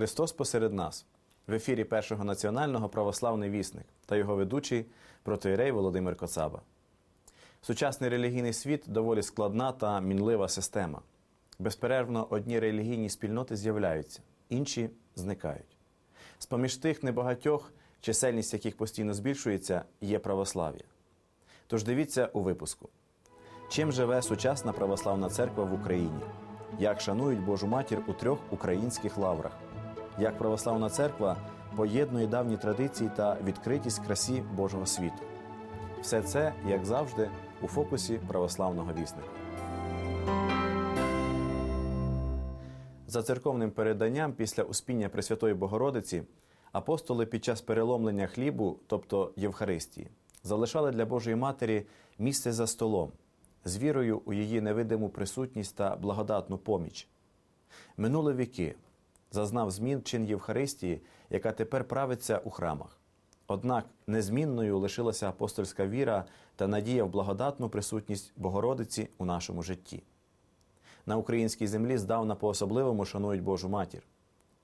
Христос посеред нас в ефірі Першого національного православний вісник та його ведучий протоїрей Володимир Коцаба. Сучасний релігійний світ доволі складна та мінлива система. Безперервно одні релігійні спільноти з'являються, інші зникають. З поміж тих небагатьох, чисельність яких постійно збільшується, є православ'я. Тож дивіться у випуску: чим живе сучасна православна церква в Україні, як шанують Божу матір у трьох українських лаврах, як православна церква поєднує давні традиції та відкритість красі Божого світу. Все це, як завжди, у фокусі православного вісника. За церковним переданням після успіння Пресвятої Богородиці апостоли під час переломлення хлібу, тобто Євхаристії, залишали для Божої Матері місце за столом з вірою у її невидиму присутність та благодатну поміч. Минули віки, зазнав змін чин Євхаристії, яка тепер правиться у храмах. Однак незмінною лишилася апостольська віра та надія в благодатну присутність Богородиці у нашому житті. На українській землі здавна по-особливому шанують Божу матір.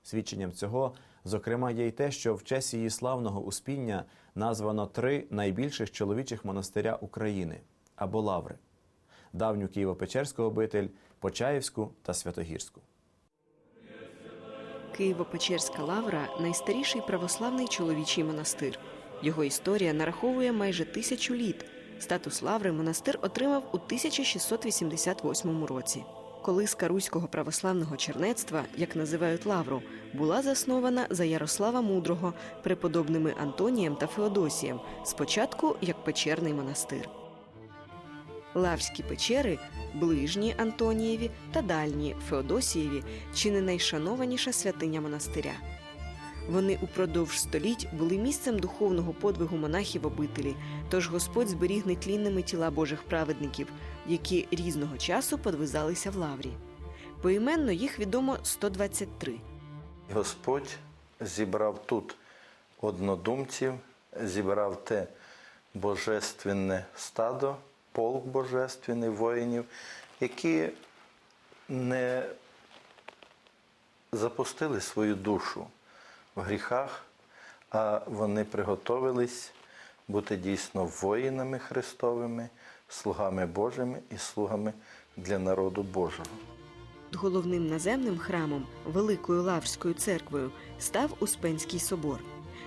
Свідченням цього, зокрема, є й те, що в честь її славного успіння названо три найбільших чоловічих монастиря України або лаври давню Києво-Печерську обитель, Почаївську та Святогірську. Києво-Печерська лавра найстаріший православний чоловічий монастир. Його історія нараховує майже тисячу літ. Статус лаври монастир отримав у 1688 році. Колиска руського православного чернецтва, як називають лавру, була заснована за Ярослава Мудрого преподобними Антонієм та Феодосієм, спочатку як печерний монастир. Лаврські печери ближні Антонієві та дальні Феодосієві чи не найшанованіша святиня монастиря. Вони упродовж століть були місцем духовного подвигу монахів обителі, тож Господь зберіг нетлінними тіла Божих праведників, які різного часу подвизалися в лаврі. Поіменно їх відомо 123. Господь зібрав тут однодумців, зібрав те божественне стадо, полк божественний воїнів, які не запустили свою душу в гріхах, а вони приготовились бути дійсно воїнами Христовими, слугами Божими і слугами для народу Божого. Головним наземним храмом Великою Лаврською церквою став Успенський собор.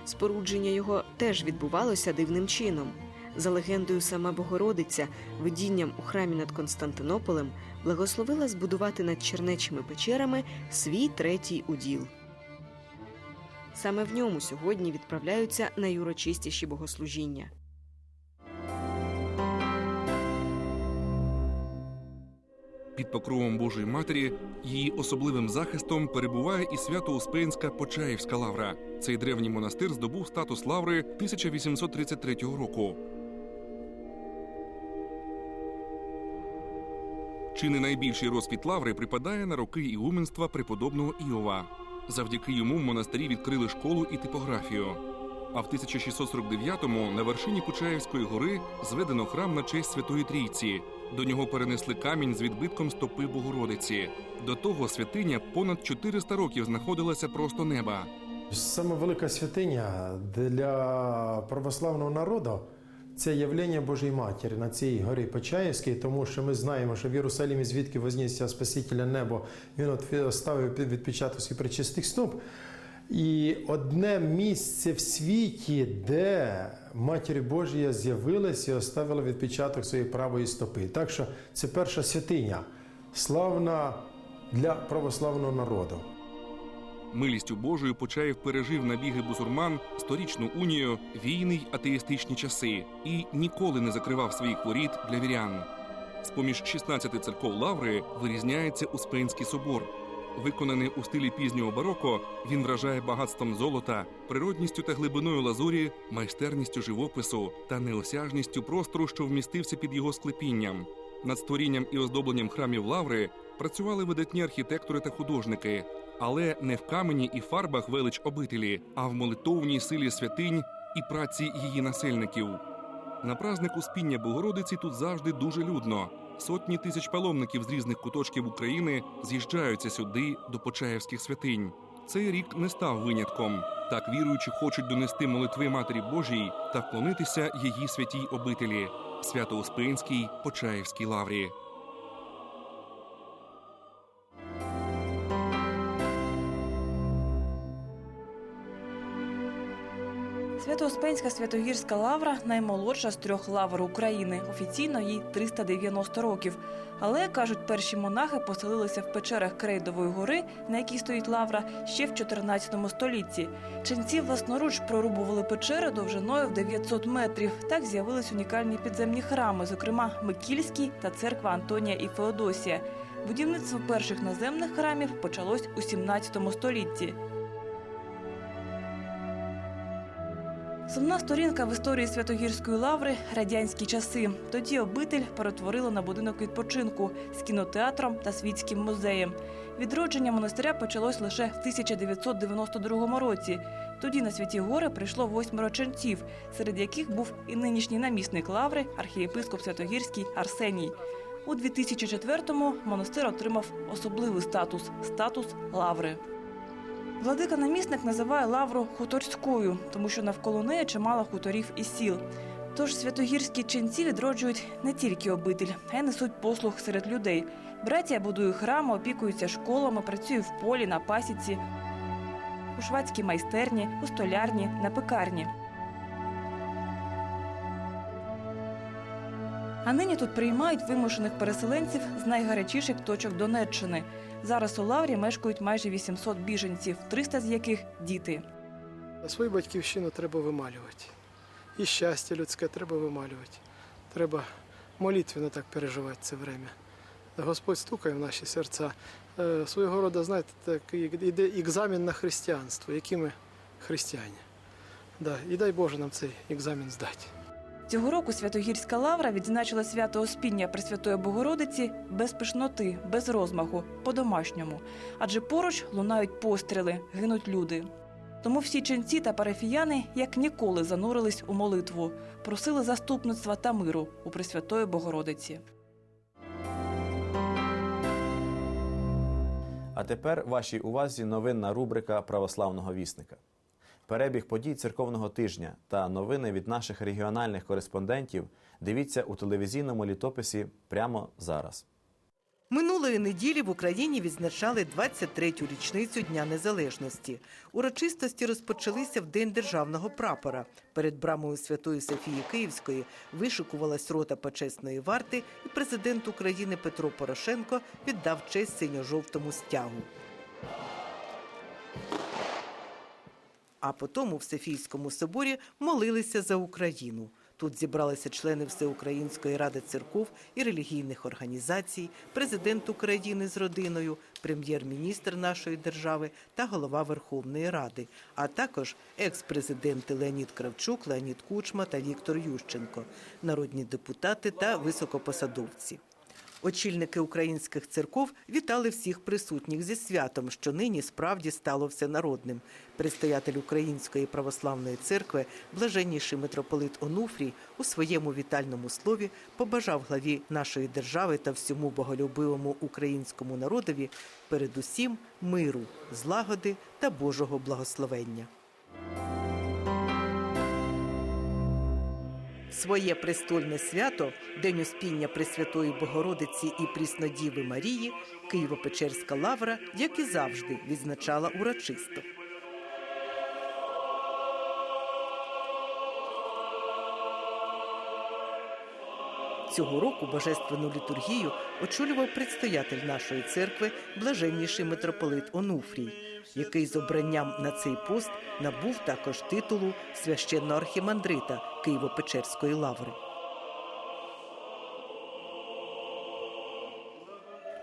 Спорудження його теж відбувалося дивним чином. За легендою, сама Богородиця видінням у храмі над Константинополем благословила збудувати над чернечими печерами свій третій уділ. Саме в ньому сьогодні відправляються найурочистіші богослужіння. Під покровом Божої Матері її особливим захистом перебуває і свято-успенська Почаївська лавра. Цей древній монастир здобув статус лаври 1833 року. Чи не найбільший розквіт лаври припадає на роки ігуменства преподобного Іова. Завдяки йому в монастирі відкрили школу і типографію. А в 1649-му на вершині Почаївської гори зведено храм на честь Святої Трійці. До нього перенесли камінь з відбитком стопи Богородиці. До того святиня понад 400 років знаходилася просто неба. Саме велика святиня для православного народу це явлення Божої Матері на цій горі Почаївській, тому що ми знаємо, що в Єрусалимі, звідки вознісся Спасителя небо, він от ставив відпечаток свій причистих стоп. І одне місце в світі, де Матір Божія з'явилася і оставила відпечаток своєї правої стопи. Так що це перша святиня, славна для православного народу. Милістю Божою Почаєв пережив набіги бусурман, сторічну унію, війни й атеїстичні часи і ніколи не закривав своїх воріт для вірян. З поміж 16 церков Лаври вирізняється Успенський собор. Виконаний у стилі пізнього бароко, він вражає багатством золота, природністю та глибиною лазурі, майстерністю живопису та неосяжністю простору, що вмістився під його склепінням. Над створінням і оздобленням храмів Лаври працювали видатні архітектори та художники, але не в камені і фарбах велич обителі, а в молитовній силі святинь і праці її насельників. На праздник Успіння Богородиці тут завжди дуже людно. Сотні тисяч паломників з різних куточків України з'їжджаються сюди до Почаївських святинь. цей рік не став винятком. Так віруючі хочуть донести молитви Матері Божій та вклонитися її святій обителі Свято-Успенській Почаївській лаврі. Свято-Успенська Святогірська лавра наймолодша з трьох лавр України. Офіційно їй 390 років. Але кажуть, перші монахи поселилися в печерах Крейдової гори, на якій стоїть лавра, ще в 14 столітті. Ченці власноруч прорубували печери довжиною в 900 метрів. Так з'явились унікальні підземні храми, зокрема Микільський та церква Антонія і Феодосія. Будівництво перших наземних храмів почалось у 17 столітті. Сумна сторінка в історії Святогірської лаври радянські часи. Тоді обитель перетворили на будинок відпочинку з кінотеатром та світським музеєм. Відродження монастиря почалось лише в 1992 році. Тоді на святі гори прийшло восьмеро ченців, серед яких був і нинішній намісник лаври, архієпископ Святогірський Арсеній. У 2004-му монастир отримав особливий статус статус лаври. Владика намісник називає лавру хуторською, тому що навколо неї чимало хуторів і сіл. Тож святогірські ченці відроджують не тільки обитель, а й несуть послуг серед людей. Братія будує храми, опікуються школами, працює в полі, на пасіці, у швадській майстерні, у столярні, на пекарні. А нині тут приймають вимушених переселенців з найгарячіших точок Донеччини. Зараз у лаврі мешкають майже 800 біженців, 300 з яких діти. Свою батьківщину треба вималювати. І щастя людське треба вималювати. Треба молитвенно так переживати це время. Господь стукає в наші серця. Е, Свого роду, знаєте, такий іде екзамен на християнство, які ми християни. Да, і дай Боже нам цей екзамен здати. Цього року Святогірська лавра відзначила свято Оспіння Пресвятої Богородиці без пишноти, без розмаху, по-домашньому. Адже поруч лунають постріли, гинуть люди. Тому всі ченці та парафіяни як ніколи занурились у молитву, просили заступництва та миру у Пресвятої Богородиці. А тепер вашій увазі новинна рубрика православного вісника. Перебіг подій церковного тижня та новини від наших регіональних кореспондентів дивіться у телевізійному літописі прямо зараз. Минулої неділі в Україні відзначали 23-ю річницю Дня Незалежності. Урочистості розпочалися в День державного прапора. Перед брамою Святої Софії Київської вишикувалась рота почесної варти, і президент України Петро Порошенко віддав честь синьо-жовтому стягу. А потім у Софійському соборі молилися за Україну. Тут зібралися члени Всеукраїнської ради церков і релігійних організацій, президент України з родиною, прем'єр-міністр нашої держави та голова Верховної Ради, а також екс-президенти Леонід Кравчук, Леонід Кучма та Віктор Ющенко, народні депутати та високопосадовці. Очільники українських церков вітали всіх присутніх зі святом, що нині справді стало всенародним. Предстоятель Української православної церкви, блаженніший митрополит Онуфрій, у своєму вітальному слові побажав главі нашої держави та всьому боголюбивому українському народові передусім миру, злагоди та Божого благословення. Своє престольне свято, День Успіння Пресвятої Богородиці і Пріснодіви Марії, Києво-Печерська лавра, як і завжди, відзначала урочисто. Цього року божественну літургію очолював предстоятель нашої церкви, блаженніший митрополит Онуфрій, який з обранням на цей пост набув також титулу священного архімандрита Києво-Печерської лаври.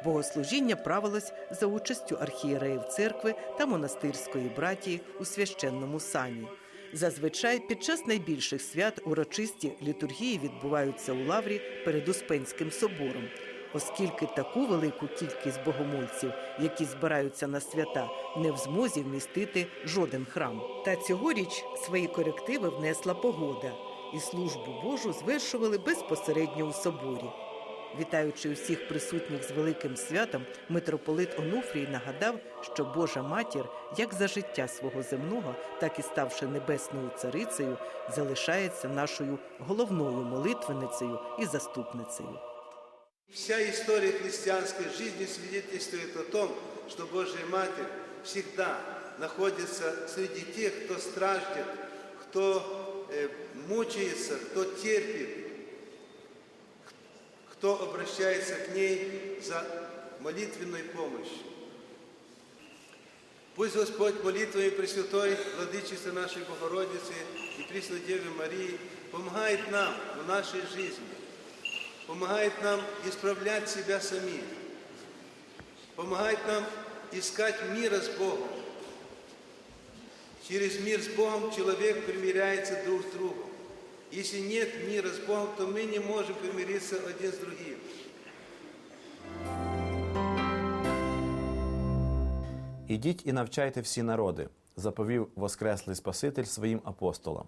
Богослужіння правилось за участю архієреїв церкви та монастирської братії у священному сані. Зазвичай під час найбільших свят урочисті літургії відбуваються у лаврі перед Успенським собором, оскільки таку велику кількість богомольців, які збираються на свята, не в змозі вмістити жоден храм. Та цьогоріч свої корективи внесла погода, і службу Божу звершували безпосередньо у соборі. Вітаючи усіх присутніх з великим святом, митрополит Онуфрій нагадав, що Божа матір, як за життя свого земного, так і ставши небесною царицею, залишається нашою головною молитвеницею і заступницею. Вся история христианской жизни свидетельствует о том, что Божья Матерь всегда находится среди тех, кто страждет, кто э, мучается, кто терпит, кто обращается к ней за молитвенной помощью. Пусть Господь молитвой Пресвятой Владычицы нашей Богородицы и Пресной Девы Марии помогает нам в нашей жизни, помогает нам исправлять себя самих, помогает нам искать мира с Богом. Через мир с Богом человек примиряется друг с другом. Если нет мира с Богом, то мы не можем примириться один с другим. Ідіть і навчайте всі народи, заповів Воскреслий Спаситель своїм апостолам.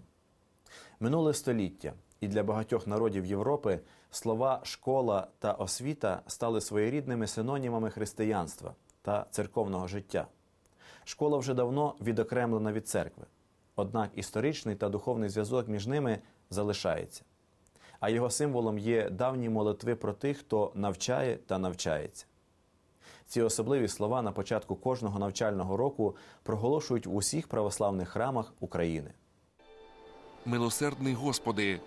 Минуле століття, і для багатьох народів Європи слова школа та освіта стали своєрідними синонімами християнства та церковного життя. Школа вже давно відокремлена від церкви, однак історичний та духовний зв'язок між ними залишається. А його символом є давні молитви про тих, хто навчає та навчається. Ці особливі слова на початку кожного навчального року проголошують в усіх православних храмах України. Милосердний Господи,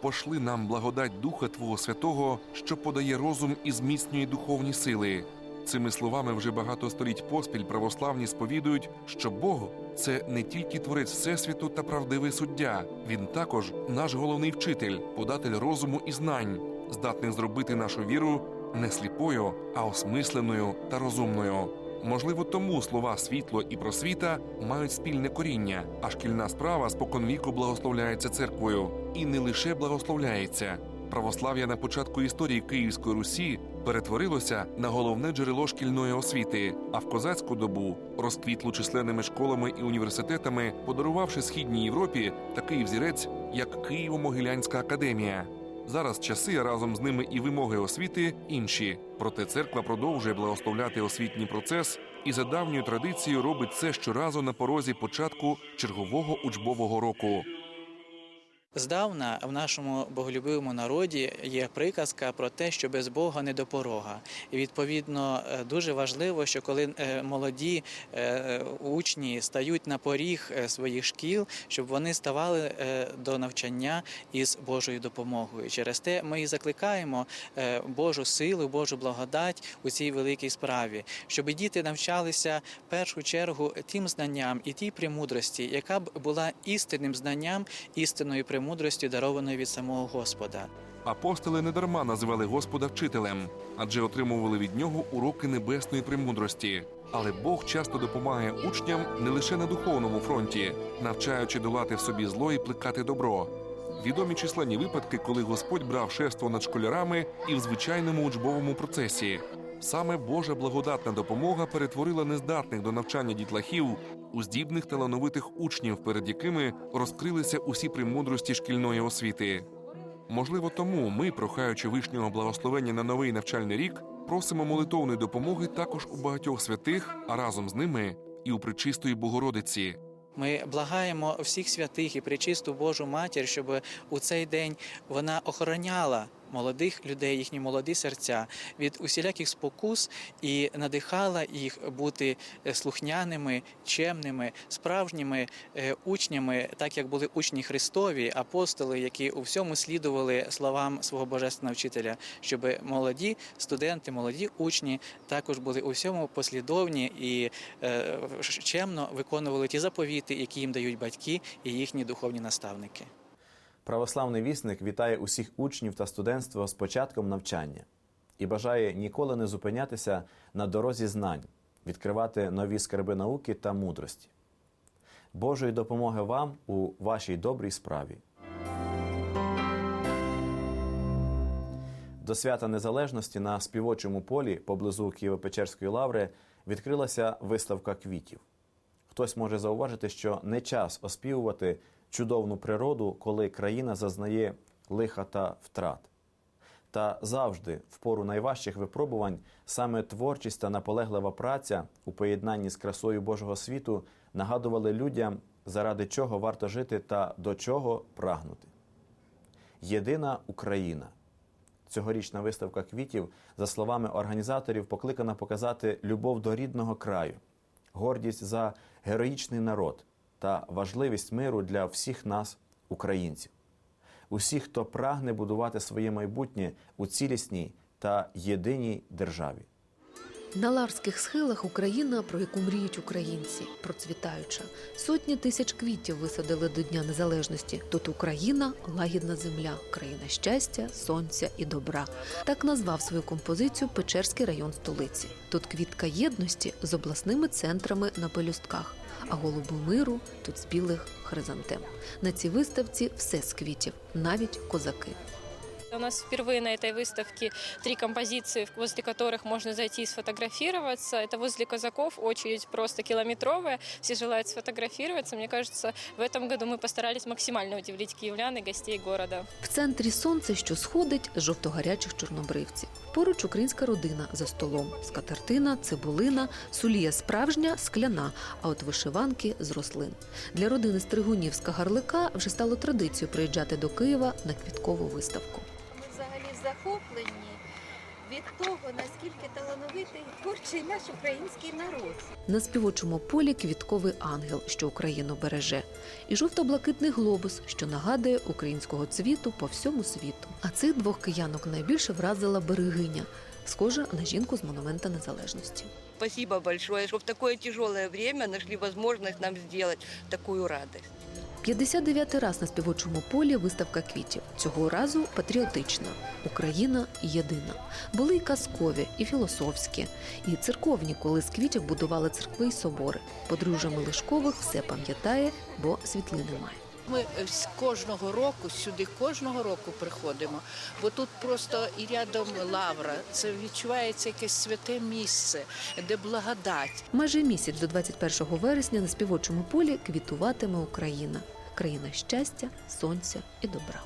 пошли нам благодать Духа Твого Святого, що подає розум і зміцнює духовні сили. Цими словами вже багато століть поспіль православні сповідують, що Бог це не тільки творець всесвіту та правдивий суддя, він також наш головний вчитель, податель розуму і знань, здатний зробити нашу віру не сліпою, а осмисленою та розумною. Можливо, тому слова світло і просвіта мають спільне коріння, а шкільна справа споконвіку благословляється церквою і не лише благословляється. Православ'я на початку історії Київської Русі перетворилося на головне джерело шкільної освіти, а в козацьку добу розквітло численними школами і університетами, подарувавши східній Європі такий взірець, як Києво-Могилянська академія. Зараз часи разом з ними і вимоги освіти інші. Проте церква продовжує благословляти освітній процес і за давньою традицією робить це щоразу на порозі початку чергового учбового року. Здавна в нашому боголюбивому народі є приказка про те, що без Бога не до порога. І відповідно е, дуже важливо, що коли е, молоді е, учні стають на поріг своїх шкіл, щоб вони ставали до навчання із Божою допомогою. Через те ми і закликаємо Божу силу, Божу благодать у цій великій справі, щоб діти навчалися в першу чергу тим знанням і тій премудрості, яка б була істинним знанням, істинною премудростю, дарованою від самого Господа. Апостоли недарма називали Господа вчителем, адже отримували від нього уроки небесної премудрості. Але Бог часто допомагає учням не лише на духовному фронті, навчаючи долати в собі зло і плекати добро. Відомі численні випадки, коли Господь брав шефство над школярами і в звичайному учбовому процесі. Саме Божа благодатна допомога перетворила нездатних до навчання дітлахів у здібних талановитих учнів, перед якими розкрилися усі премудрості шкільної освіти. Можливо, тому ми, прохаючи вишнього благословення на новий навчальний рік, просимо молитовної допомоги також у багатьох святих, а разом з ними і у причистої Богородиці. Ми благаємо всіх святих і пречисту Божу матір, щоб у цей день вона охороняла молодих людей, їхні молоді серця від усіляких спокус і надихала їх бути е, слухняними, чемними, справжніми е, учнями, так як були учні Христові, апостоли, які у всьому слідували словам свого божественного вчителя, щоб молоді студенти, молоді учні також були у всьому послідовні і е, чемно виконували ті заповіти, які їм дають батьки і їхні духовні наставники. Православний вісник вітає усіх учнів та студентство з початком навчання і бажає ніколи не зупинятися на дорозі знань, відкривати нові скарби науки та мудрості. Божої допомоги вам у вашій добрій справі. До свята Незалежності на співочому полі поблизу Києво-Печерської лаври відкрилася виставка квітів. Хтось може зауважити, що не час оспівувати чудовну природу, коли країна зазнає лиха та втрат. Та завжди, в пору найважчих випробувань, саме творчість та наполеглива праця у поєднанні з красою Божого світу нагадували людям, заради чого варто жити та до чого прагнути. Єдина Україна. Цьогорічна виставка квітів, за словами організаторів, покликана показати любов до рідного краю, гордість за героїчний народ та важливість миру для всіх нас, українців, усіх, хто прагне будувати своє майбутнє у цілісній та єдиній державі. На ларських схилах Україна, про яку мріють українці, процвітаюча. Сотні тисяч квітів висадили до Дня Незалежності. Тут Україна лагідна земля, країна щастя, сонця і добра. Так назвав свою композицію Печерський район столиці. Тут квітка єдності з обласними центрами на пелюстках, а голуби миру тут з білих хризантем. На цій виставці все з квітів, навіть козаки. У нас впервые на этой выставке три композиции, возле которых можно зайти и сфотографироваться. Это возле казаков, очередь просто километровая, все желают сфотографироваться. Мне кажется, в этом году мы постарались максимально удивить киевлян и гостей города. В центрі сонце, що сходить з жовтогарячих чорнобривців. Поруч українська родина за столом. Скатертина, цибулина, сулія справжня, скляна, а от вишиванки з рослин. Для родини Стригунів з Кагарлика вже стало традицією приїжджати до Києва на квіткову виставку. Захоплені від того, наскільки талановитий і творчий наш український народ. На співочому полі квітковий ангел, що Україну береже, і жовто-блакитний глобус, що нагадує українського цвіту по всьому світу. А цих двох киянок найбільше вразила берегиня, схожа на жінку з монумента незалежності. Спасибо большое, что в такое тяжелое время нашли возможность нам сделать такую радость. 59-й раз на співочому полі виставка квітів. Цього разу патріотична. Україна єдина. Були і казкові, і філософські, і церковні, коли з квітів будували церкви й собори. Подружжя Мелешкових все пам'ятає, бо світлини має. Ми е, з кожного року сюди кожного року приходимо, бо тут просто і рядом лавра. Це відчувається якесь святе місце, де благодать. Майже місяць до 21 вересня на співочому полі квітуватиме Україна. Країна щастя, сонця і добра.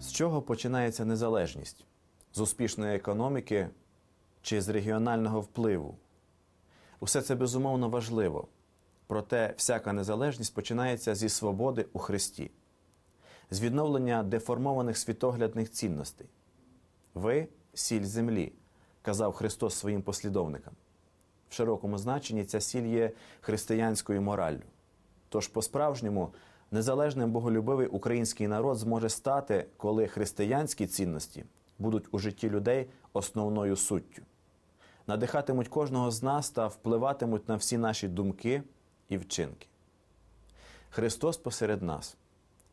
З чого починається незалежність? З успішної економіки чи з регіонального впливу? Усе це безумовно важливо. Проте всяка незалежність починається зі свободи у Христі, з відновлення деформованих світоглядних цінностей. Ви сіль землі, казав Христос своїм послідовникам. В широкому значенні ця сіль є християнською мораллю. Тож, по-справжньому, незалежним боголюбивий український народ зможе стати, коли християнські цінності будуть у житті людей основною суттю, надихатимуть кожного з нас та впливатимуть на всі наші думки і вчинки. Христос посеред нас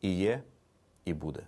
і є, і буде.